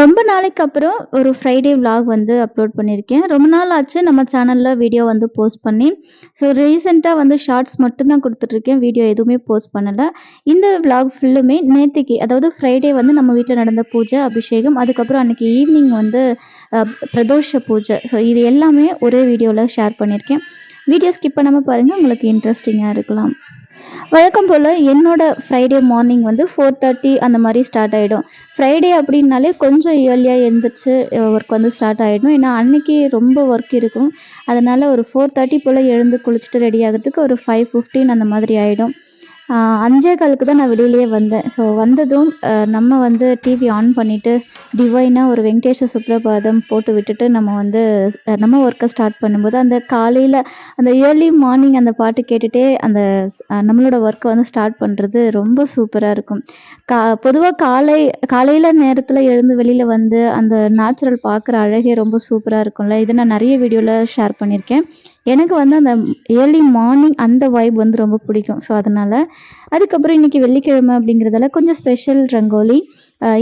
ரொம்ப நாளைக்கு அப்புறம் ஒரு ஃப்ரைடே விலாக் வந்து அப்லோட் பண்ணியிருக்கேன். ரொம்ப நாள் ஆச்சு நம்ம சேனலில் வீடியோ வந்து போஸ்ட் பண்ணி. ஸோ ரீசெண்டாக வந்து ஷார்ட்ஸ் மட்டும்தான் கொடுத்துட்ருக்கேன் வீடியோ எதுவுமே போஸ்ட் பண்ணலை இந்த விலாக் ஃபுல்லுமே நேற்றுக்கு அதாவது ஃப்ரைடே வந்து நம்ம வீட்டில் நடந்த பூஜை, அபிஷேகம், அதுக்கப்புறம் அன்னைக்கு ஈவினிங் வந்து பிரதோஷ பூஜை. ஸோ இது எல்லாமே ஒரே வீடியோவில் ஷேர் பண்ணியிருக்கேன். வீடியோ ஸ்கிப் பண்ணாமல் பாருங்கள் உங்களுக்கு இன்ட்ரெஸ்டிங்காக இருக்கலாம். வழக்கம் போல் என்னோட ஃப்ரைடே மார்னிங் வந்து 4:30 அந்த மாதிரி ஸ்டார்ட் ஆகிடும் ஃப்ரைடே அப்படின்னாலே கொஞ்சம் இயர்லியாக எழுந்திரிச்சு ஒர்க் வந்து ஸ்டார்ட் ஆகிடும் ஏன்னா அன்றைக்கி ரொம்ப ஒர்க் இருக்கும். அதனால் ஒரு ஃபோர் தேர்ட்டி போல் எழுந்து குளிச்சுட்டு ரெடி ஆகுறதுக்கு ஒரு 5:15 அந்த மாதிரி ஆகிடும் அஞ்சே காலுக்கு தான் நான் வெளியிலேயே வந்தேன். ஸோ வந்ததும் நம்ம வந்து டிவி ஆன் பண்ணிவிட்டு டிவைனாக ஒரு வெங்கடேஷ சுப்ரபாதம் போட்டு விட்டுட்டு நம்ம வந்து நம்ம ஒர்க்கை ஸ்டார்ட் பண்ணும்போது, அந்த காலையில் அந்த இயர்லி மார்னிங் அந்த பாட்டு கேட்டுகிட்டே அந்த நம்மளோட ஒர்க்கை வந்து ஸ்டார்ட் பண்ணுறது ரொம்ப சூப்பராக இருக்கும். கா பொதுவாக காலை காலையில் நேரத்தில் எழுந்து வெளியில் வந்து அந்த நேச்சுரல் பார்க்குற அழகே ரொம்ப சூப்பராக இருக்கும்ல. இதை நான் நிறைய வீடியோவில் ஷேர் பண்ணியிருக்கேன். எனக்கு வந்து அந்த இயர்லி மார்னிங் அந்த வைப் வந்து ரொம்ப பிடிக்கும். ஸோ அதனால் அதுக்கப்புறம் இன்னைக்கு வெள்ளிக்கிழமை அப்படிங்கிறதால கொஞ்சம் ஸ்பெஷல் ரங்கோலி.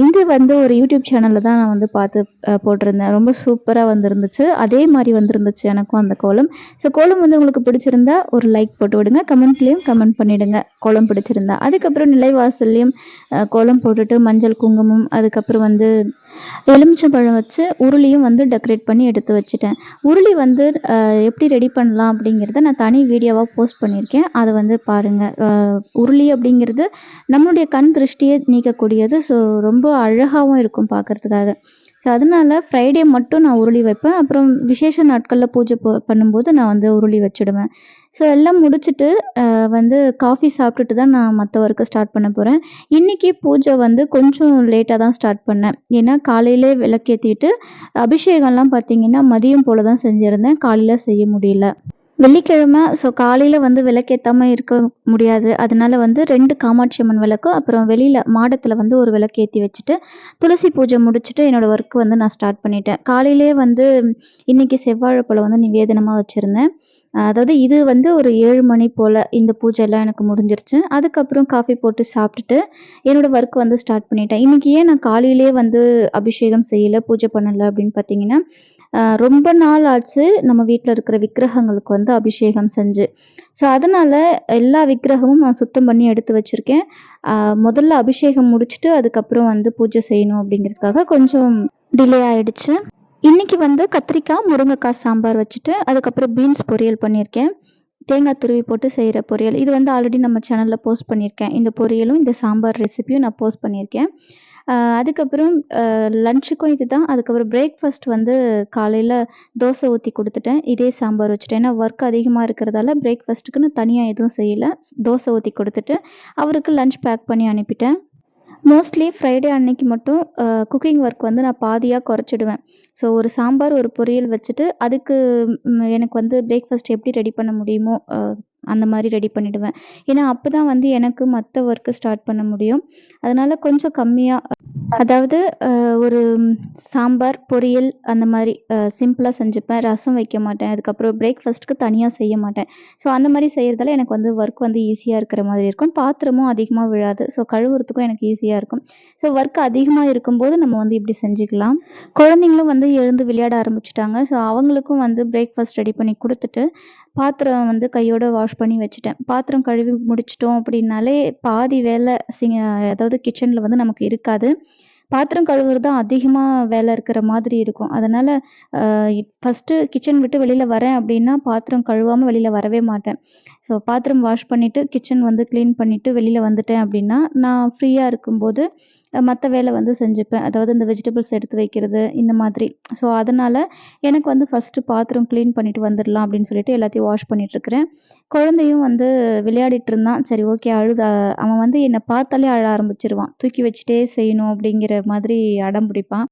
இது வந்து ஒரு யூடியூப் சேனலில் தான் நான் வந்து பார்த்து போட்டிருந்தேன். ரொம்ப சூப்பராக வந்திருந்துச்சு. அதே மாதிரி வந்திருந்துச்சு எனக்கும் அந்த கோலம். ஸோ கோலம் வந்து உங்களுக்கு பிடிச்சிருந்தா ஒரு லைக் போட்டு விடுங்க. கமெண்ட்லேயும் கமெண்ட் பண்ணிடுங்க. கோலம் பிடிச்சிருந்தா. அதுக்கப்புறம் நிலைவாசல்லையும் கோலம் போட்டுட்டு மஞ்சள், குங்குமம் அதுக்கப்புறம் வந்து எலுமிச்சம்பழம் வச்சு உருளியும் வந்து டெக்கரேட் பண்ணி எடுத்து வச்சுட்டேன். உருளி வந்து எப்படி ரெடி பண்ணலாம் அப்படிங்கிறத நான் தனி வீடியோவாக போஸ்ட் பண்ணியிருக்கேன். அதை வந்து பாருங்கள் உருளி அப்படிங்கிறது நம்மளுடைய கண் திருஷ்டியை நீக்கக்கூடியது. ஸோ ரொம்ப அழகாகவும் இருக்கும் பார்க்கறதுக்காக. ஸோ அதனால ஃப்ரைடே மட்டும் நான் உருளி வைப்பேன். அப்புறம் விசேஷ நாட்களில் பூஜை ப பண்ணும்போது நான் வந்து உருளி வச்சுடுவேன். ஸோ எல்லாம் முடிச்சுட்டு வந்து காஃபி சாப்பிட்டுட்டு தான் நான் மற்ற ஒர்க்கை ஸ்டார்ட் பண்ண போகிறேன் இன்றைக்கி பூஜை வந்து கொஞ்சம் லேட்டாக தான் ஸ்டார்ட் பண்ணேன். ஏன்னா காலையிலே விளக்கேற்றிட்டு அபிஷேகம்லாம் பார்த்தீங்கன்னா, மதியம் போல் தான் செஞ்சுருந்தேன் காலையில் செய்ய முடியல. வெள்ளிக்கிழமை ஸோ காலையில் வந்து விளக்கேற்றாமல் இருக்க முடியாது. அதனால வந்து ரெண்டு காமாட்சி அம்மன் விளக்கும், அப்புறம் வெளியில் மாடத்தில் வந்து ஒரு விளக்கு ஏற்றி வச்சுட்டு, துளசி பூஜை முடிச்சுட்டு என்னோடய ஒர்க் வந்து நான் ஸ்டார்ட் பண்ணிட்டேன். காலையிலே வந்து இன்னைக்கு செவ்வாழைப்பழம் வந்து நிவேதனமாக வச்சுருந்தேன் அதாவது இது வந்து ஒரு ஏழு மணி போல் இந்த பூஜையெல்லாம் எனக்கு முடிஞ்சிருச்சு. அதுக்கப்புறம் காஃபி போட்டு சாப்பிட்டுட்டு என்னோடய ஒர்க் வந்து ஸ்டார்ட் பண்ணிட்டேன். இன்றைக்கி ஏன் நான் காலையிலேயே வந்து அபிஷேகம் செய்யல, பூஜை பண்ணலை அப்படின்னு பார்த்தீங்கன்னா, ரொம்ப நாள் ஆச்சு நம்ம வீட்டில் இருக்கிற விக்கிரகங்களுக்கு வந்து அபிஷேகம் செஞ்சு. ஸோ அதனால் எல்லா விக்கிரகமும் நான் சுத்தம் பண்ணி எடுத்து வச்சுருக்கேன் முதல்ல அபிஷேகம் முடிச்சுட்டு அதுக்கப்புறம் வந்து பூஜை செய்யணும் அப்படிங்கிறதுக்காக கொஞ்சம் டிலே ஆகிடுச்சு இன்றைக்கி வந்து கத்திரிக்காய், முருங்கைக்காய் சாம்பார் வச்சுட்டு, அதுக்கப்புறம் பீன்ஸ் பொரியல் பண்ணியிருக்கேன். தேங்காய் துருவி போட்டு செய்கிற பொரியல். இது வந்து ஆல்ரெடி நம்ம சேனலில் போஸ்ட் பண்ணியிருக்கேன். இந்த பொரியலும், இந்த சாம்பார் ரெசிபியும் நான் போஸ்ட் பண்ணியிருக்கேன். அதுக்கப்புறம் லன்ச்சுக்கும் இது இதுதான். அதுக்கப்புறம் பிரேக்ஃபாஸ்ட் வந்து காலையில் தோசை ஊற்றி கொடுத்துட்டேன் இதே சாம்பார் வச்சுட்டேன். ஏன்னா ஒர்க் அதிகமாக இருக்கிறதால பிரேக்ஃபாஸ்ட்டுக்குன்னு தனியாக எதுவும் செய்யலை தோசை ஊற்றி கொடுத்துட்டு அவருக்கு லன்ச் பேக் பண்ணி அனுப்பிட்டேன். மோஸ்ட்லி ஃப்ரைடே அன்னைக்கு மட்டும் குக்கிங் ஒர்க் வந்து நான் பாதியாக குறைச்சிடுவேன். ஸோ ஒரு சாம்பார், ஒரு பொரியல் வச்சுட்டு, அதுக்கு எனக்கு வந்து பிரேக்ஃபாஸ்ட் எப்படி ரெடி பண்ண முடியுமோ அந்த மாதிரி ரெடி பண்ணிவிடுவேன் ஏன்னா அப்போ தான் வந்து எனக்கு மற்ற ஒர்க்கு ஸ்டார்ட் பண்ண முடியும். அதனால் கொஞ்சம் கம்மியாக அதாவது ஒரு சாம்பார், பொரியல் அந்த மாதிரி சிம்பிளாக செஞ்சுப்பேன். ரசம் வைக்க மாட்டேன். அதுக்கப்புறம் பிரேக்ஃபாஸ்ட்டுக்கு தனியாக செய்ய மாட்டேன். ஸோ அந்த மாதிரி செய்கிறதால எனக்கு வந்து ஒர்க் வந்து ஈஸியாக இருக்கிற மாதிரி இருக்கும். பாத்திரமும் அதிகமாக விழாது. ஸோ கழுவுறதுக்கும் எனக்கு ஈஸியாக இருக்கும். ஸோ ஒர்க் அதிகமாக இருக்கும்போது நம்ம வந்து இப்படி செஞ்சுக்கலாம். குழந்தைங்களும் வந்து எழுந்து விளையாட ஆரம்பிச்சிட்டாங்க ஸோ அவங்களுக்கும் வந்து பிரேக்ஃபாஸ்ட் ரெடி பண்ணி கொடுத்துட்டு பாத்திரம் வந்து கையோட வாஷ் பண்ணி வச்சுட்டேன். பாத்திரம் கழுவி முடிச்சிட்டோம் அப்படின்னாலே பாதி வேலை அதாவது கிச்சன்ல வந்து நமக்கு இருக்காது. பாத்திரம் கழுவுறது தான் அதிகமா வேலை இருக்கிற மாதிரி இருக்கும். அதனால ஃபஸ்ட்டு கிச்சன் விட்டு வெளியில வரேன் அப்படின்னா, பாத்திரம் கழுவாம வெளியில வரவே மாட்டேன். ஸோ பாத்திரம் வாஷ் பண்ணிவிட்டு கிச்சன் வந்து க்ளீன் பண்ணிவிட்டு வெளியில் வந்துட்டேன் அப்படின்னா, நான் ஃப்ரீயாக இருக்கும்போது மற்ற வேலை வந்து செஞ்சுப்பேன். அதாவது இந்த வெஜிடபிள்ஸ் எடுத்து வைக்கிறது, இந்த மாதிரி. ஸோ அதனால் எனக்கு வந்து ஃபர்ஸ்ட்டு பாத்திரம் க்ளீன் பண்ணிவிட்டு வந்துடலாம் அப்படின்னு சொல்லிட்டு எல்லாத்தையும் வாஷ் பண்ணிகிட்ருக்கிறேன் குழந்தையும் வந்து விளையாடிட்டு இருந்தான். சரி ஓகே அழுத அவன் வந்து என்னை பார்த்தாலே அழ ஆரம்பிச்சிருவான் தூக்கி வச்சுட்டே செய்யணும் அப்படிங்கிற மாதிரி அடம் பிடிப்பான்.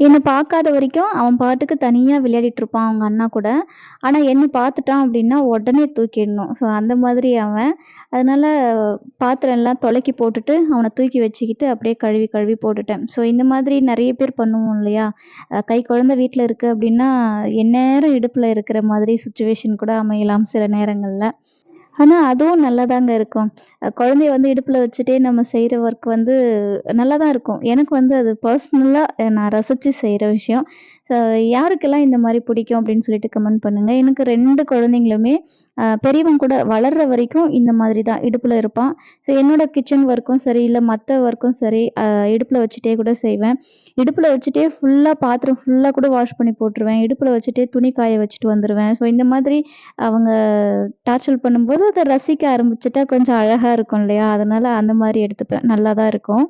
என்னை பார்க்காத வரைக்கும் அவன் பாட்டுக்கு தனியாக விளையாடிட்டு இருப்பான் அவங்க அண்ணா கூட. ஆனால் என்ன பார்த்துட்டான் அப்படின்னா, உடனே தூக்கிடணும். ஸோ அந்த மாதிரி அவன். அதனால பாத்திரம் எல்லாம் தொலைக்கி போட்டுட்டு, அவனை தூக்கி வச்சுக்கிட்டு அப்படியே கழுவி கழுவி போட்டுட்டேன். ஸோ இந்த மாதிரி நிறைய பேர் பண்ணுவோம் இல்லையா? கை குழந்த வீட்டில் இருக்குது அப்படின்னா, எந்நேரம் இடுப்பில் இருக்கிற மாதிரி சுச்சுவேஷன் கூட அமையலாம் சில நேரங்களில் ஆனால் அதுவும் நல்லாதாங்க இருக்கும். குழந்தைய வந்து இடுப்புல வச்சுட்டே நம்ம செய்ற ஒர்க் வந்து நல்லா தான் இருக்கும். எனக்கு வந்து அது பர்சனலா நான் ரசிச்சு செய்ற விஷயம். ஸோ யாருக்கெல்லாம் இந்த மாரி பிடிக்கும் அப்படின்னு சொல்லிட்டு கமெண்ட் பண்ணுங்க. எனக்கு 2 குழந்தைங்களுமே அ பெரியவன் கூட வளர்ற வரைக்கும் இந்த மாதிரி தான் இடுப்புல இருப்பான். ஸோ என்னோட கிச்சன் ஒர்க்கும் சரி, இல்ல மத்த ஒர்க்கும் சரி, அ இடுப்புல வச்சுட்டே கூட செய்வேன். இடுப்பில் வச்சுட்டே ஃபுல்லாக பாத்திரம் ஃபுல்லாக கூட வாஷ் பண்ணி போட்டுருவேன். இடுப்பில் வச்சுட்டே துணி காய வச்சுட்டு வந்துடுவேன் ஸோ இந்த மாதிரி அவங்க டார்ச்சர் பண்ணும்போது அதை ரசிக்க ஆரம்பிச்சிட்டா கொஞ்சம் அழகாக இருக்கும் இல்லையா? அதனால் அந்த மாதிரி எடுத்துப்பேன். நல்லா தான் இருக்கும்.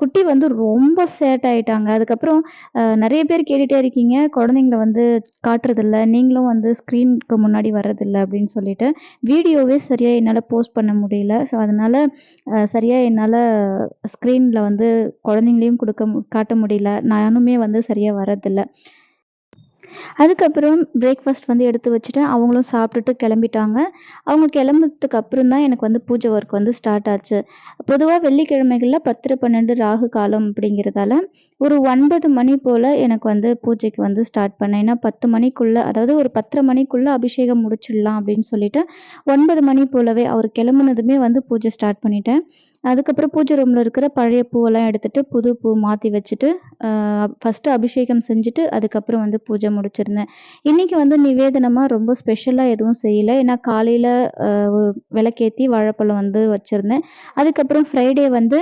குட்டி வந்து ரொம்ப சேட் ஆகிட்டாங்க அதுக்கப்புறம் நிறைய பேர் கேட்டுகிட்டே இருக்கீங்க, குழந்தைங்கள வந்து காட்டுறதில்ல. நீங்களும் வந்து ஸ்க்ரீனுக்கு முன்னாடி வர்றதில்ல அப்படின்னு சொல்லிட்டு. வீடியோவே சரியாக என்னால் போஸ்ட் பண்ண முடியல. ஸோ அதனால் சரியாக என்னால் ஸ்க்ரீனில் வந்து குழந்தைங்களையும் கொடுக்க காட்ட முடியல. நானுமே வந்து சரியாக வர்றதில்ல. அதுக்கப்புறம் பிரேக்ஃபாஸ்ட் வந்து எடுத்து வச்சுட்டேன். அவங்களும் சாப்பிட்டுட்டு கிளம்பிட்டாங்க. அவங்க கிளம்புனதுக்கு அப்புறம் தான் எனக்கு வந்து பூஜை ஒர்க் வந்து ஸ்டார்ட் ஆச்சு. பொதுவாக வெள்ளிக்கிழமைகளில் பத்து பன்னெண்டு ராகு காலம் அப்படிங்கிறதால, ஒரு ஒன்பது மணி போல் எனக்கு வந்து பூஜைக்கு வந்து ஸ்டார்ட் பண்ணேன். ஏன்னா பத்து மணிக்குள்ளே அதாவது ஒரு பத்தரை மணிக்குள்ளே அபிஷேகம் முடிச்சிடலாம் அப்படின்னு சொல்லிட்டு, ஒன்பது மணி போலவே அவர் கிளம்புனதுமே வந்து பூஜை ஸ்டார்ட் பண்ணிட்டேன். அதுக்கப்புறம் பூஜை ரூமில் இருக்கிற பழைய பூவெல்லாம் எடுத்துகிட்டு புது பூ மாற்றி வச்சுட்டு, ஃபஸ்ட்டு அபிஷேகம் செஞ்சுட்டு, அதுக்கப்புறம் வந்து பூஜை முடிச்சிருந்தேன். இன்னைக்கு வந்து நிவேதனமாக ரொம்ப ஸ்பெஷலாக எதுவும் செய்யல. ஏன்னா காலையில் விளக்கேற்றி விளக்கேத்தி வாழைப்பழம் வந்து வச்சிருந்தேன். அதுக்கப்புறம் ஃப்ரைடே வந்து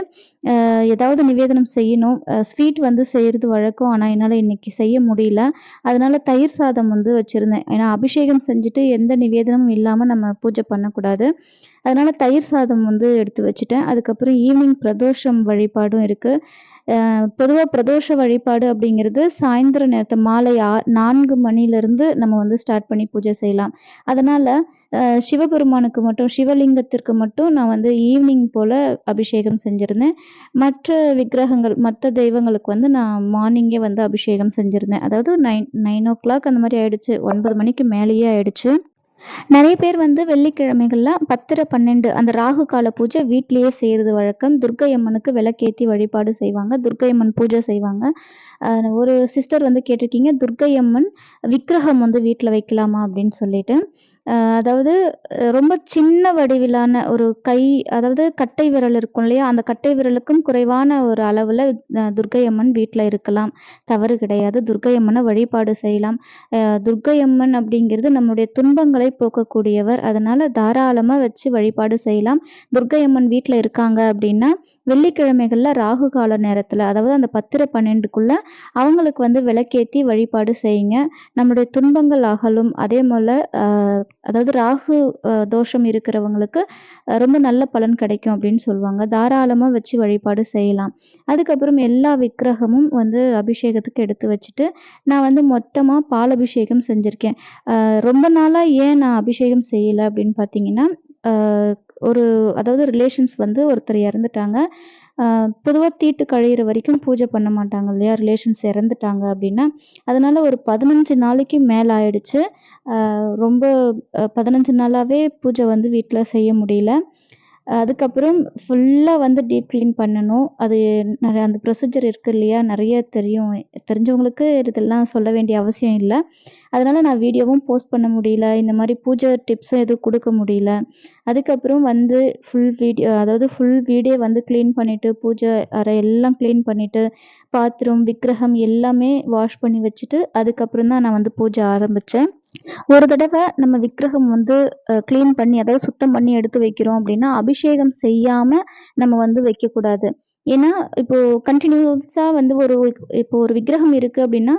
ஏதாவது நிவேதனம் செய்யணும். ஸ்வீட் வந்து செய்கிறது வழக்கம். ஆனால் என்னால் இன்னைக்கு செய்ய முடியல. அதனால தயிர் சாதம் வந்து வச்சுருந்தேன் ஏன்னா அபிஷேகம் செஞ்சுட்டு எந்த நிவேதனமும் இல்லாமல் நம்ம பூஜை பண்ணக்கூடாது. அதனால தயிர் சாதம் வந்து எடுத்து வச்சுட்டேன். அதுக்கப்புறம் ஈவினிங் பிரதோஷம் வழிபாடும் இருக்குது பொதுவாக பிரதோஷ வழிபாடு அப்படிங்கிறது சாயந்தர நேரத்தை மாலை ஆ நான்கு மணிலிருந்து நம்ம வந்து ஸ்டார்ட் பண்ணி பூஜை செய்யலாம். அதனால் சிவபெருமானுக்கு மட்டும் சிவலிங்கத்திற்கு மட்டும் நான் வந்து ஈவினிங் போல் அபிஷேகம் செஞ்சுருந்தேன் மற்ற விக்கிரகங்கள் மற்ற தெய்வங்களுக்கு வந்து நான் மார்னிங்கே வந்து அபிஷேகம் செஞ்சுருந்தேன் அதாவது 9 9:00 அந்த மாதிரி ஆயிடுச்சு. ஒன்பது மணிக்கு மேலேயே ஆயிடுச்சு. நிறைய பேர் வந்து வெள்ளிக்கிழமைகள்ல 10:30, 12 அந்த ராகு கால பூஜை வீட்டிலேயே செய்கிறது வழக்கம். துர்க்கை அம்மனுக்கு விளக்கேத்தி வழிபாடு செய்வாங்க. துர்க்கை அம்மன் பூஜை செய்வாங்க. ஒரு சிஸ்டர் வந்து கேட்டிருக்கீங்க, துர்க்கை அம்மன் விக்கிரகம் வந்து வீட்டில் வைக்கலாமா அப்படின்னு சொல்லிட்டு. அதாவது ரொம்ப சின்ன வடிவிலான ஒரு கை அதாவது கட்டை விரல் இருக்கும் இல்லையா? அந்த கட்டை விரலுக்கும் குறைவான ஒரு அளவில் அ துர்க்கை அம்மன் இருக்கலாம். தவறு கிடையாது. துர்க்கை வழிபாடு செய்யலாம். அ துர்க்கை அம்மன் அப்படிங்கிறது நம்முடைய துன்பங்களை போக்கக்கூடியவர். அதனால் தாராளமாக வச்சு வழிபாடு செய்யலாம். துர்க்கை அம்மன் இருக்காங்க அப்படின்னா, வெள்ளிக்கிழமைகளில் ராகு கால நேரத்தில் அதாவது அந்த 10:30, 12க்குள்ள அவங்களுக்கு வந்து விளக்கேற்றி வழிபாடு செய்யுங்க. நம்முடைய துன்பங்கள் அகலும். அதே போல் அதாவது ராகு தோஷம் இருக்கிறவங்களுக்கு ரொம்ப நல்ல பலன் கிடைக்கும் அப்படின்னு சொல்லுவாங்க. தாராளமாக வச்சு வழிபாடு செய்யலாம். அதுக்கப்புறம் எல்லா விக்கிரகமும் வந்து அபிஷேகத்துக்கு எடுத்து வச்சுட்டு, நான் வந்து மொத்தமாக பால் அபிஷேகம் செஞ்சுருக்கேன் ரொம்ப நாளாக ஏன் நான் அபிஷேகம் செய்யல அப்படின்னு பார்த்தீங்கன்னா, ஒரு அதாவது ரிலேஷன்ஸ் வந்து ஒருத்தர் இறந்துட்டாங்க. பொதுவாக தீட்டு கழியிற வரைக்கும் பூஜை பண்ண மாட்டாங்க இல்லையா? ரிலேஷன்ஸ் இறந்துட்டாங்க அப்படின்னா. அதனால ஒரு 15 நாளைக்கு மேலே ஆயிடுச்சு. ரொம்ப பதினஞ்சு நாளாகவே பூஜை வந்து வீட்டில் செய்ய முடியல. அதுக்கப்புறம் ஃபுல்லாக வந்து டீப் க்ளீன் பண்ணணும். அது நிறைய அந்த ப்ரொசீஜர் இருக்கு இல்லையா? நிறைய தெரியும். தெரிஞ்சவங்களுக்கு இதெல்லாம் சொல்ல வேண்டிய அவசியம் இல்லை அதனால் நான் வீடியோவும் போஸ்ட் பண்ண முடியல. இந்த மாதிரி பூஜை டிப்ஸும் எதுவும் கொடுக்க முடியல. அதுக்கப்புறம் வந்து ஃபுல் வீடியோ அதாவது ஃபுல் வீடே வந்து க்ளீன் பண்ணிவிட்டு பூஜை அறை எல்லாம் க்ளீன் பண்ணிவிட்டு பாத்ரூம், விக்கிரகம் எல்லாமே வாஷ் பண்ணி வச்சுட்டு, அதுக்கப்புறம் தான் நான் வந்து பூஜை ஆரம்பித்தேன் ஒரு தடவை நம்ம விக்கிரகம் வந்து க்ளீன் கிளீன் பண்ணி அதாவது சுத்தம் பண்ணி எடுத்து வைக்கிறோம் அப்படின்னா, அபிஷேகம் செய்யாம நம்ம வந்து வைக்கக்கூடாது. ஏன்னா, இப்போ கண்டினியூஸாக வந்து ஒரு இப்போ ஒரு விக்கிரகம் இருக்கு அப்படின்னா,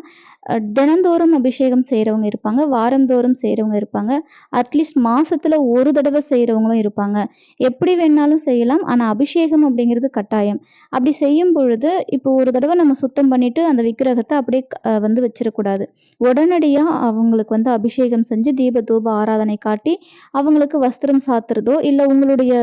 தினந்தோறும் அபிஷேகம் செய்கிறவங்க இருப்பாங்க. வாரந்தோறும் செய்கிறவங்க இருப்பாங்க. அட்லீஸ்ட் மாசத்துல ஒரு தடவை செய்கிறவங்களும் இருப்பாங்க. எப்படி வேணாலும் செய்யலாம். ஆனா அபிஷேகம் அப்படிங்கிறது கட்டாயம். அப்படி செய்யும் பொழுது, இப்போ ஒரு தடவை நம்ம சுத்தம் பண்ணிட்டு அந்த விக்கிரகத்தை அப்படியே வந்து வச்சிடக்கூடாது உடனடியா அவங்களுக்கு வந்து அபிஷேகம் செஞ்சு தீப தூப ஆராதனை காட்டி, அவங்களுக்கு வஸ்திரம் சாத்துறதோ, இல்ல உங்களுடைய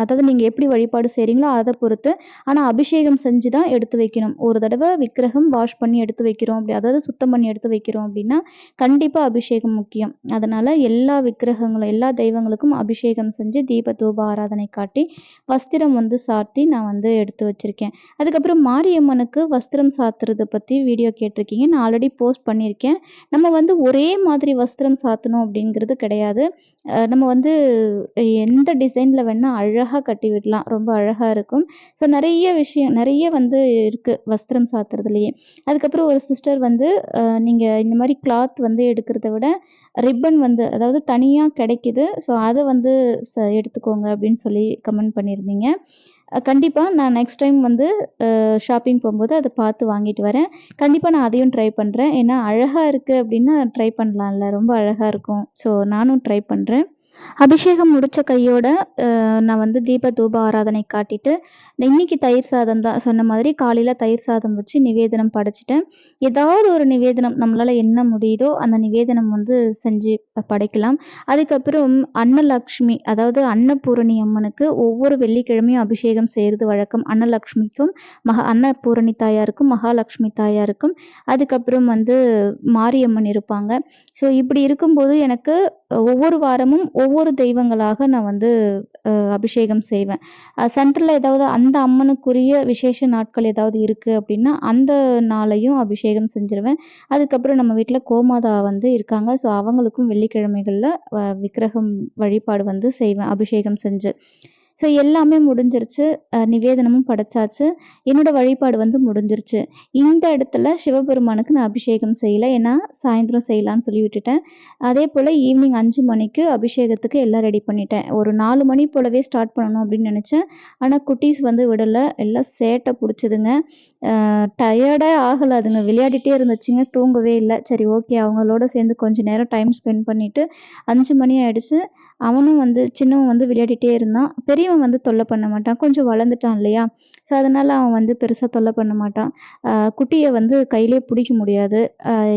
அதாவது நீங்க எப்படி வழிபாடு செய்றீங்களோ அதை பொறுத்து ஆனால் அபிஷேகம் செஞ்சு தான் எடுத்து வைக்கணும். ஒரு தடவை விக்கிரகம் வாஷ் பண்ணி எடுத்து வைக்கிறோம் அப்படி அதாவது சுத்தம் பண்ணி எடுத்து வைக்கிறோம் அப்படின்னா, கண்டிப்பாக அபிஷேகம் முக்கியம். அதனால் எல்லா விக்கிரகங்களும் எல்லா தெய்வங்களுக்கும் அபிஷேகம் செஞ்சு தீப தூப ஆராதனை காட்டி, வஸ்திரம் வந்து சாத்தி நான் வந்து எடுத்து வச்சிருக்கேன். அதுக்கப்புறம் மாரியம்மனுக்கு வஸ்திரம் சாத்துறத பற்றி வீடியோ கேட்டிருக்கீங்க. நான் ஆல்ரெடி போஸ்ட் பண்ணியிருக்கேன். நம்ம வந்து ஒரே மாதிரி வஸ்திரம் சாத்தணும் அப்படிங்கிறது கிடையாது. நம்ம வந்து எந்த டிசைனில் வேணால் அழகாக கட்டி விடலாம். ரொம்ப அழகாக இருக்கும். ஸோ நிறைய விஷயம் நிறைய வந்து இருக்குது வஸ்திரம் சாத்துறதுலேயே அதுக்கப்புறம் ஒரு சிஸ்டர் வந்து நீங்கள் இந்த மாதிரி கிளாத் வந்து எடுக்கிறத விட, ரிப்பன் வந்து அதாவது தனியாக கிடைக்குது. ஸோ அதை வந்து ச எடுத்துக்கோங்க அப்படின்னு சொல்லி கமெண்ட் பண்ணியிருந்தீங்க. கண்டிப்பாக நான் நெக்ஸ்ட் டைம் வந்து ஷாப்பிங் போகும்போது அதை பார்த்து வாங்கிட்டு வரேன். கண்டிப்பாக நான் அதையும் ட்ரை பண்ணுறேன் ஏன்னா அழகாக இருக்குது அப்படின்னா ட்ரை பண்ணலாம்ல. ரொம்ப அழகாக இருக்கும். ஸோ நானும் ட்ரை பண்ணுறேன் அபிஷேகம் முடிச்ச கையோட நான் வந்து தீப தூப ஆராதனை காட்டிட்டு, இன்னைக்கு தயிர் சாதம் தான். சொன்ன மாதிரி காலையில தயிர் சாதம் வச்சு நிவேதனம் படைச்சுட்டேன். ஏதாவது ஒரு நிவேதனம் நம்மளால என்ன முடியுதோ அந்த நிவேதனம் வந்து செஞ்சு படைக்கலாம். அதுக்கப்புறம் அன்னலக்ஷ்மி அதாவது அன்னபூரணி அம்மனுக்கு ஒவ்வொரு வெள்ளிக்கிழமையும் அபிஷேகம் செய்கிறது வழக்கம். அன்னலக்ஷ்மிக்கும், மகா அன்னபூரணி தாயாருக்கும், மகாலட்சுமி தாயாருக்கும், அதுக்கப்புறம் வந்து மாரியம்மன் இருப்பாங்க. ஸோ இப்படி இருக்கும்போது எனக்கு ஒவ்வொரு வாரமும் ஒவ்வொரு ஒவ்வொரு தெய்வங்களாக நான் வந்து அபிஷேகம் செய்வேன். சென்டரில் சென்ட்ரல்ல ஏதாவது அந்த அம்மனுக்குரிய விசேஷ நாட்கள் ஏதாவது இருக்கு அப்படின்னா, அந்த நாளையும் அபிஷேகம் செஞ்சுருவேன். அதுக்கப்புறம் நம்ம வீட்டில் கோமாதா வந்து இருக்காங்க. ஸோ அவங்களுக்கும் வெள்ளிக்கிழமைகளில் வ விக்கிரகம் வழிபாடு வந்து செய்வேன். அபிஷேகம் செஞ்சு. ஸோ எல்லாமே முடிஞ்சிருச்சு. நிவேதனமும் படைச்சாச்சு. என்னோட வழிபாடு வந்து முடிஞ்சிருச்சு. இந்த இடத்துல சிவபெருமானுக்கு நான் அபிஷேகம் செய்யலை ஏன்னா சாயந்தரம் செய்யலான்னு சொல்லி விட்டுட்டேன். அதே போல் ஈவினிங் அஞ்சு மணிக்கு அபிஷேகத்துக்கு எல்லாம் ரெடி பண்ணிட்டேன். ஒரு நாலு மணி போலவே ஸ்டார்ட் பண்ணணும் அப்படின்னு நினச்சேன் ஆனால் குட்டீஸ் வந்து விடல. எல்லாம் சேட்டை பிடிச்சதுங்க டயர்டே ஆகலை அதுங்க. விளையாடிட்டே இருந்துச்சுங்க. தூங்கவே இல்லை சரி ஓகே அவங்களோட சேர்ந்து கொஞ்ச நேரம் டைம் ஸ்பெண்ட் பண்ணிவிட்டு அஞ்சு மணி ஆயிடுச்சு. அவனும் வந்து சின்னவன் வந்து விளையாடிட்டே இருந்தான். பெரிய பெரியவன் வந்து தொல்லை பண்ண மாட்டான். கொஞ்சம் வளர்ந்துட்டான் இல்லையா? ஸோ அதனால அவன் வந்து பெருசாக தொல்லை பண்ண மாட்டான். குட்டியை வந்து கையிலேயே பிடிக்க முடியாது.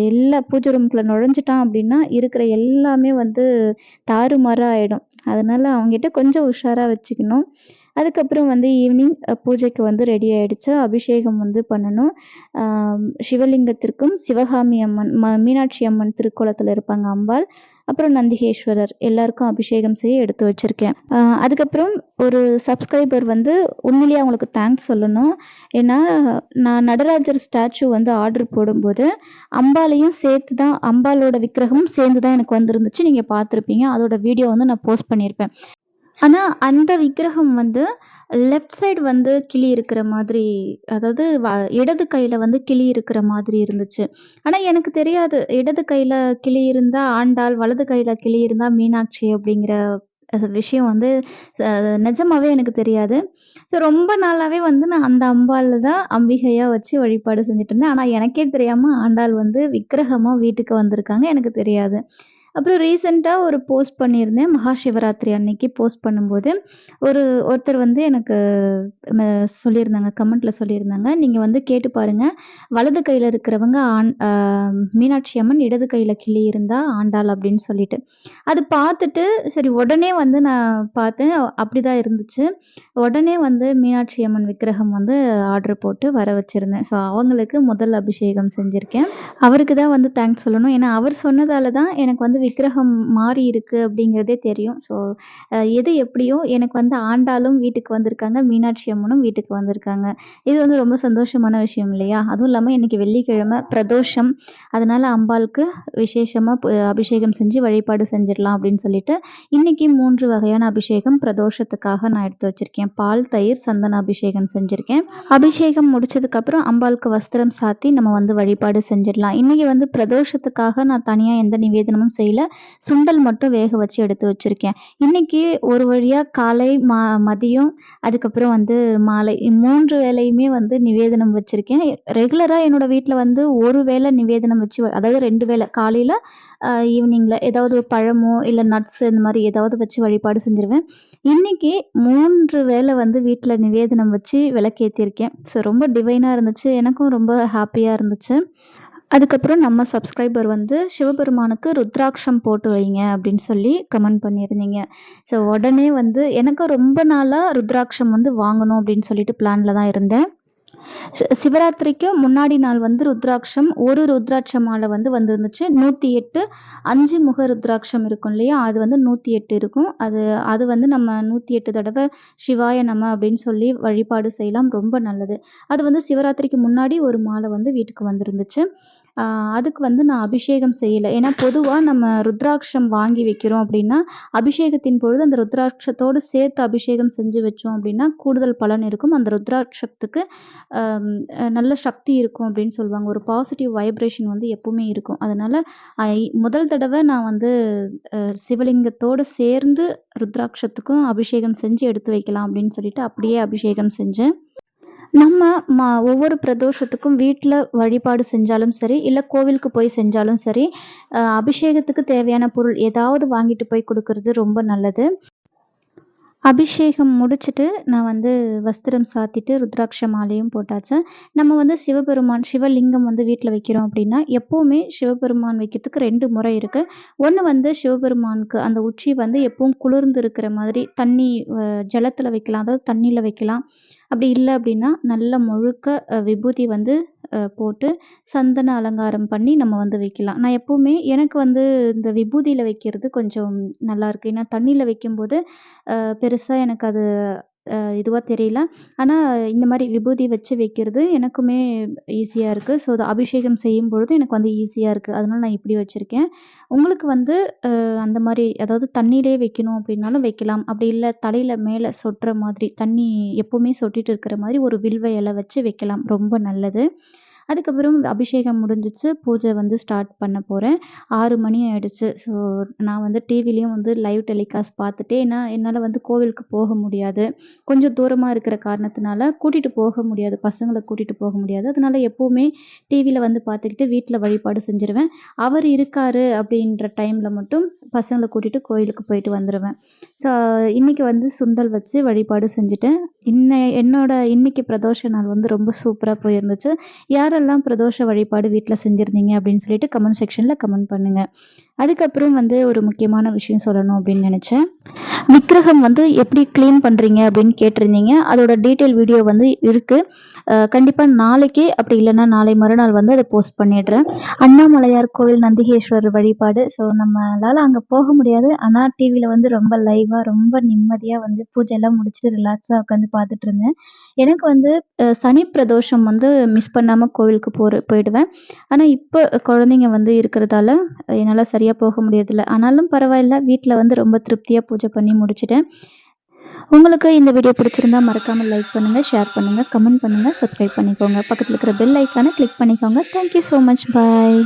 எல்லா பூஜை ரூம்குள்ள நுழைஞ்சுட்டான் அப்படின்னா, இருக்கிற எல்லாமே வந்து தாறுமாறாக ஆயிடும். அதனால அவங்ககிட்ட கொஞ்சம் உஷாராக வச்சுக்கணும். அதுக்கப்புறம் வந்து ஈவினிங் பூஜைக்கு வந்து ரெடி ஆகிடுச்சு அபிஷேகம் வந்து பண்ணணும். சிவலிங்கத்திற்கும், சிவகாமி அம்மன் ம மீனாட்சி அம்மன் திருக்கோலத்தில் இருப்பாங்க அம்பாள். அப்புறம் நந்திகேஸ்வரர் எல்லாருக்கும் அபிஷேகம் செய்ய எடுத்து வச்சுருக்கேன் அதுக்கப்புறம் ஒரு சப்ஸ்கிரைபர் வந்து உண்மையிலேயே அவங்களுக்கு தேங்க்ஸ் சொல்லணும். ஏன்னா நான் நடராஜர் ஸ்டாச்சு வந்து ஆர்டர் போடும்போது, அம்பாளையும் சேர்த்து தான் அம்பாலோட விக்கிரகமும் சேர்ந்து தான் எனக்கு வந்திருந்துச்சு. நீங்கள் பார்த்துருப்பீங்க. அதோட வீடியோ வந்து நான் போஸ்ட் பண்ணியிருப்பேன். ஆனா அந்த விக்கிரகம் வந்து லெஃப்ட் சைடு வந்து கிளி இருக்கிற மாதிரி அதாவது வ இடது கையில வந்து கிளி இருக்கிற மாதிரி இருந்துச்சு. ஆனா எனக்கு தெரியாது. இடது கையில கிளி இருந்தா ஆண்டாள், வலது கையில கிளி இருந்தா மீனாட்சி அப்படிங்கிற விஷயம் வந்து அ நிஜமாவே எனக்கு தெரியாது. ஸோ ரொம்ப நாளாவே வந்து நான் அந்த அம்பாள தான் அம்பிகையா வச்சு வழிபாடு செஞ்சுட்டு இருந்தேன். ஆனா எனக்கே தெரியாம ஆண்டாள் வந்து விக்கிரகமா வீட்டுக்கு வந்திருக்காங்க. எனக்கு தெரியாது. அப்புறம் ரீசெண்டாக ஒரு போஸ்ட் பண்ணியிருந்தேன். மகா சிவராத்திரி அன்னைக்கு போஸ்ட் பண்ணும்போது, ஒரு ஒருத்தர் வந்து எனக்கு சொல்லியிருந்தாங்க. கமெண்ட்டில் சொல்லியிருந்தாங்க. நீங்கள் வந்து கேட்டு பாருங்கள் வலது கையில் இருக்கிறவங்க ஆண் மீனாட்சி அம்மன், இடது கையில் கிளி இருந்தால் ஆண்டாள் அப்படின்னு சொல்லிட்டு. அது பார்த்துட்டு சரி உடனே வந்து நான் பார்த்தேன். அப்படி தான் இருந்துச்சு. உடனே வந்து மீனாட்சி அம்மன் விக்கிரகம் வந்து ஆர்டர் போட்டு வர வச்சுருந்தேன் ஸோ அவங்களுக்கு முதல் அபிஷேகம் செஞ்சுருக்கேன் அவருக்கு தான் வந்து தேங்க்ஸ் சொல்லணும். ஏன்னா அவர் சொன்னதால தான் எனக்கு வந்து விக்கிரகம் மாறி இருக்கு அப்படிங்கிறதே தெரியும். ஸோ எது எப்படியோ எனக்கு வந்து ஆண்டாளும் வீட்டுக்கு வந்திருக்காங்க. மீனாட்சி அம்மனும் வீட்டுக்கு வந்திருக்காங்க. இது வந்து ரொம்ப சந்தோஷமான விஷயம் இல்லையா? அதுவும் இல்லாமல் இன்னைக்கு வெள்ளிக்கிழமை பிரதோஷம். அதனால அம்பாளுக்கு விசேஷமா அபிஷேகம் செஞ்சு வழிபாடு செஞ்சிடலாம் அப்படின்னு சொல்லிட்டு, இன்னைக்கு மூன்று வகையான அபிஷேகம் பிரதோஷத்துக்காக நான் எடுத்து வச்சிருக்கேன். பால், தயிர், சந்தன அபிஷேகம் செஞ்சிருக்கேன். அபிஷேகம் முடிச்சதுக்கப்புறம் அம்பாளுக்கு வஸ்திரம் சாத்தி நம்ம வந்து வழிபாடு செஞ்சிடலாம். இன்னைக்கு வந்து பிரதோஷத்துக்காக நான் தனியா எந்த நிவேதனமும் செய்யல. சுண்டல் மட்டும் வேக வச்சு எடுத்து வச்சிருக்கேன். இன்னைக்கு ஒரு வழியா காலை, ம மதியம், அதுக்கப்புறம் வந்து மாலை மூன்று வேலையுமே வந்து நிவேதனம் வச்சுருக்கேன் ரெகுலராக என்னோட வீட்டில் வந்து ஒரு வேளை நிவேதனம் வச்சு அதாவது ரெண்டு வேளை காலையில் ஈவினிங்கில் ஏதாவது பழமோ, இல்லை நட்ஸ் இந்த மாதிரி ஏதாவது வச்சு வழிபாடு செஞ்சுருவேன். இன்னைக்கு மூன்று வேளை வந்து வீட்டில் நிவேதனம் வச்சு விளக்கேற்றிருக்கேன் ஸோ ரொம்ப டிவைனாக இருந்துச்சு. எனக்கும் ரொம்ப ஹாப்பியாக இருந்துச்சு. அதுக்கப்புறம் நம்ம சப்ஸ்கிரைபர் வந்து சிவபெருமானுக்கு ருத்ராட்சம் போட்டு வைங்க அப்படின்னு சொல்லி கமெண்ட் பண்ணியிருந்தீங்க. ஸோ உடனே வந்து எனக்கும் ரொம்ப நாளாக ருத்ராட்சம் வந்து வாங்கணும் அப்படின்னு சொல்லிட்டு பிளானில் தான் இருந்தேன். சிவராத்திரிக்கு முன்னாடி நாள் வந்து ருத்ராட்சம் ஒரு ருத்ராட்ச மாலை வந்து வந்திருந்துச்சு. நூற்றி எட்டு அஞ்சு முக ருத்ராட்சம் இருக்கும் இல்லையா? அது வந்து நூற்றி எட்டு இருக்கும். அது அது வந்து நம்ம நூற்றி எட்டு தடவை சிவாய நம்ம அப்படின்னு சொல்லி வழிபாடு செய்யலாம். ரொம்ப நல்லது. அது வந்து சிவராத்திரிக்கு முன்னாடி ஒரு மாலை வந்து வீட்டுக்கு வந்துருந்துச்சு. அதுக்கு வந்து நான் அபிஷேகம் செய்யலை. ஏன்னா பொதுவாக நம்ம ருத்ராட்சம் வாங்கி வைக்கிறோம் அப்படின்னா அபிஷேகத்தின் பொழுது அந்த ருத்ராட்சத்தோடு சேர்த்து அபிஷேகம் செஞ்சு வச்சோம் அப்படின்னா கூடுதல் பலன் இருக்கும். அந்த ருத்ராட்சத்துக்கு நல்ல சக்தி இருக்கும் அப்படின்னு சொல்லுவாங்க. ஒரு பாசிட்டிவ் வைப்ரேஷன் வந்து எப்பவுமே இருக்கும். அதனால முதல் தடவை நான் வந்து சிவலிங்கத்தோடு சேர்ந்து ருத்ராட்சத்துக்கும் அபிஷேகம் செஞ்சு எடுத்து வைக்கலாம் அப்படின்னு சொல்லிட்டு அப்படியே அபிஷேகம் செஞ்சேன். நம்ம மா ஒவ்வொரு பிரதோஷத்துக்கும் வீட்டில் வழிபாடு செஞ்சாலும் சரி இல்லை கோவிலுக்கு போய் செஞ்சாலும் சரி அபிஷேகத்துக்கு தேவையான பொருள் ஏதாவது வாங்கிட்டு போய் கொடுக்கறது ரொம்ப நல்லது. அபிஷேகம் முடிச்சுட்டு நான் வந்து வஸ்திரம் சாத்திட்டு ருத்ராட்ச மாலையும் போட்டாச்சு. நம்ம வந்து சிவபெருமான் சிவலிங்கம் வந்து வீட்டில் வைக்கிறோம் அப்படின்னா எப்போவுமே சிவபெருமான் வைக்கிறதுக்கு ரெண்டு முறை இருக்குது ஒன்று வந்து சிவபெருமானுக்கு அந்த உச்சி வந்து எப்பவும் குளிர்ந்து இருக்கிற மாதிரி தண்ணி ஜலத்தில் வைக்கலாம். அதாவது தண்ணியில் வைக்கலாம். அப்படி இல்லை அப்படின்னா நல்ல முழுக்க விபூதி வந்து போட்டு சந்தன அலங்காரம் பண்ணி நம்ம வந்து வைக்கலாம். நான் எப்போவுமே எனக்கு வந்து இந்த விபூதியில் வைக்கிறது கொஞ்சம் நல்லாயிருக்கு ஏன்னா தண்ணியில் வைக்கும்போது பெருசாக எனக்கு அது இதுவாக தெரியல. ஆனால் இந்த மாதிரி விபூதி வச்சு வைக்கிறது எனக்குமே ஈஸியாக இருக்குது ஸோ அது அபிஷேகம் செய்யும் பொழுது எனக்கு வந்து ஈஸியாக இருக்குது அதனால் நான் இப்படி வச்சுருக்கேன். உங்களுக்கு வந்து அந்த மாதிரி அதாவது தண்ணியிலே வைக்கணும் அப்படின்னாலும் வைக்கலாம். அப்படி இல்லை தலையில் மேலே சொட்டுற மாதிரி தண்ணி எப்போவுமே சொட்டிட்டு இருக்கிற மாதிரி ஒரு வில்வ இலை வச்சு வைக்கலாம். ரொம்ப நல்லது. அதுக்கப்புறம் அபிஷேகம் முடிஞ்சிச்சு. பூஜை வந்து ஸ்டார்ட் பண்ண போகிறேன் ஆறு மணி ஆயிடுச்சு. ஸோ நான் வந்து டிவிலையும் வந்து லைவ் டெலிகாஸ்ட் பார்த்துட்டே ஏன்னா என்னால் வந்து கோவிலுக்கு போக முடியாது. கொஞ்சம் தூரமாக இருக்கிற காரணத்தினால கூட்டிகிட்டு போக முடியாது. பசங்களை கூட்டிகிட்டு போக முடியாது. அதனால் எப்போவுமே டிவியில் வந்து பார்த்துக்கிட்டு வீட்டில் வழிபாடு செஞ்சுருவேன். அவர் இருக்காரு அப்படின்ற டைமில் மட்டும் பசங்களை கூட்டிகிட்டு கோயிலுக்கு போயிட்டு வந்துடுவேன் ஸோ இன்றைக்கி வந்து சுண்டல் வச்சு வழிபாடு செஞ்சுட்டேன். இன்ன என்னோட இன்னைக்கு பிரதோஷ நாள் வந்து ரொம்ப சூப்பராக போயிருந்துச்சு. யார் யாரெல்லாம் பிரதோஷ வழிபாடு வீட்டில் செஞ்சுருந்தீங்க அப்படின்னு சொல்லிட்டு கமெண்ட் செக்ஷனில் கமெண்ட் பண்ணுங்கள் அதுக்கப்புறம் வந்து ஒரு முக்கியமான விஷயம் சொல்லணும் அப்படின்னு நினச்சேன். விக்கிரகம் வந்து எப்படி க்ளீன் பண்ணுறீங்க அப்படின்னு கேட்டிருந்தீங்க. அதோட டீட்டெயில் வீடியோ வந்து இருக்குது கண்டிப்பாக நாளைக்கே அப்படி இல்லைன்னா நாளை மறுநாள் வந்து அதை போஸ்ட் பண்ணிடுறேன். அண்ணாமலையார் கோவில் நந்திகேஸ்வரர் வழிபாடு. ஸோ நம்மளால் அங்கே போக முடியாது. ஆனால் டிவியில் வந்து ரொம்ப லைவாக ரொம்ப நிம்மதியாக வந்து பூஜையெல்லாம் முடிச்சுட்டு ரிலாக்ஸாக உட்காந்து பார்த்துட்டு இருந்தேன். எனக்கு வந்து சனி பிரதோஷம் வந்து மிஸ் பண்ணாமல் கோவிலுக்கு போகிற போயிடுவேன். ஆனால் இப்போ குழந்தைங்க வந்து இருக்கிறதால என்னால் சரியாக போக முடியறதில்ல. ஆனாலும் பரவாயில்ல வீட்டில் வந்து ரொம்ப திருப்தியாக பூஜை பண்ணி முடிச்சிட்டேன். உங்களுக்கு இந்த வீடியோ பிடிச்சிருந்தா மறக்காமல் லைக் பண்ணுங்கள் ஷேர் பண்ணுங்கள் கமெண்ட் பண்ணுங்கள் சப்ஸ்கிரைப் பண்ணிக்கோங்க. பக்கத்தில் இருக்கிற பெல் ஐக்கானை கிளிக் பண்ணிக்கோங்க. Thank you so much bye